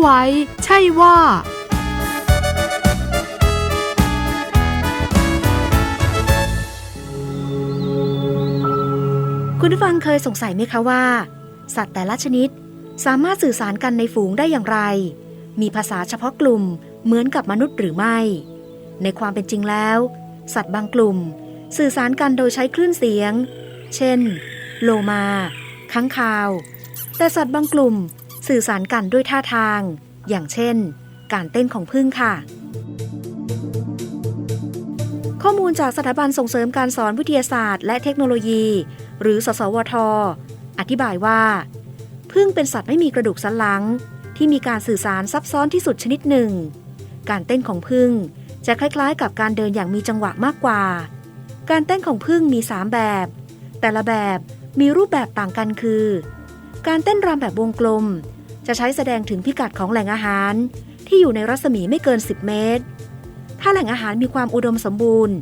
ไว้ ใช่ว่า คุณผู้ฟังเคยสงสัยไหมคะว่า สัตว์แต่ละชนิดสามารถสื่อสารกันในฝูงได้อย่างไร มีภาษาเฉพาะกลุ่มเหมือนกับมนุษย์หรือไม่ ในความเป็นจริงแล้ว สัตว์บางกลุ่ม สื่อสารกันโดยใช้คลื่นเสียง เช่น โลมา ค้างคาว แต่สัตว์บางกลุ่ม สื่อสารกันด้วยท่าทาง อย่างเช่น การเต้นของผึ้งค่ะ ข้อมูลจากสถาบันส่งเสริมการสอนวิทยาศาสตร์ และเทคโนโลยี หรือสสวท อธิบายว่า พึ่งเป็นสัตว์ไม่มีกระดูกสันหลัง ที่มีการสื่อสารซับซ้อนที่สุดชนิดหนึ่ง การเต้นของพึ่งจะคล้ายๆ กับการเดินอย่างมีจังหวะมากกว่า การเต้นของพึ่งมี 3 แบบ แต่ละแบบมีรูปแบบต่างกันคือ การเต้นรำแบบวงกลม จะใช้แสดงถึงพิกัดของแหล่งอาหาร ที่อยู่ในรัศมีไม่เกิน 10 เมตร ถ้าแหล่งอาหารมีความอุดมสมบูรณ์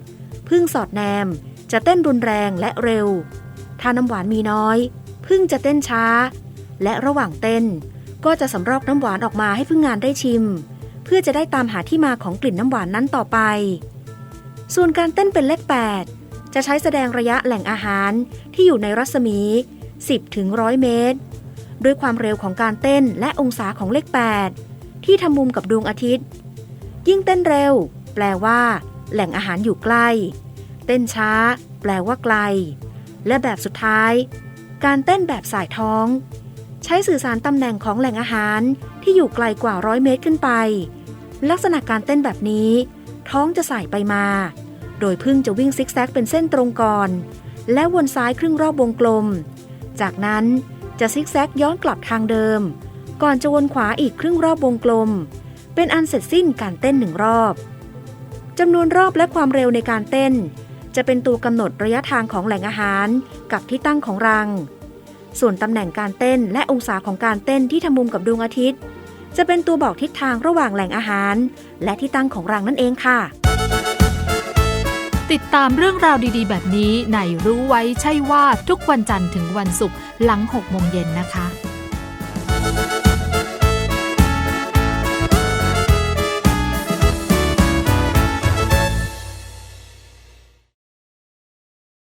พึ่งสอดแนม จะเต้นรุนแรงและเร็ว ถ้าน้ำหวานมีน้อย พึ่งจะเต้นช้า และระหว่างเต้น ก็จะสำรอกน้ำหวานออกมาให้พึ่งงานได้ชิม เพื่อจะได้ตามหาที่มาของกลิ่นน้ำหวานนั้นต่อไป ส่วนการเต้นเป็นเลข 8 จะใช้แสดงระยะแหล่งอาหารที่อยู่ในรัศมี 10ถึง100 เมตร ด้วยความเร็วของการเต้นและองศาของเลข 8 ที่ทำมุมกับดวงอาทิตย์ ยิ่งเต้นเร็ว แปลว่า แหล่งอาหารอยู่ใกล้ เต้นช้า แปลว่าไกล และแบบสุดท้าย การเต้นแบบสายท้อง ใช้สื่อสารตำแหน่งของแหล่งอาหารที่อยู่ไกลกว่าร้อยเมตรขึ้นไป ลักษณะการเต้นแบบนี้ ท้องจะสายไปมา โดยพึ่งจะวิ่งซิกแซกเป็นเส้นตรงก่อน และวนซ้ายครึ่งรอบวงกลม จากนั้น จะซิกแซกย้อนกลับทางเดิม ก่อนจะวนขวาอีกครึ่งรอบวงกลม เป็นอันเสร็จสิ้นการเต้นหนึ่งรอบจำนวนรอบและความเร็วในการเต้น จะเป็นตัวกำหนดระยะทางของแหล่งอาหาร กับที่ตั้งของรัง ส่วนตำแหน่งการเต้นและองศาของการเต้นที่ทำมุมกับดวงอาทิตย์ จะเป็นตัวบอกทิศทางระหว่างแหล่งอาหาร และที่ตั้งของรังนั่นเองค่ะ ติดตามเรื่องราวดีๆ แบบนี้ในรู้ไว้ใช่ว่าทุกวันจันทร์ถึงวันศุกร์หลัง6โมงเย็นนะคะ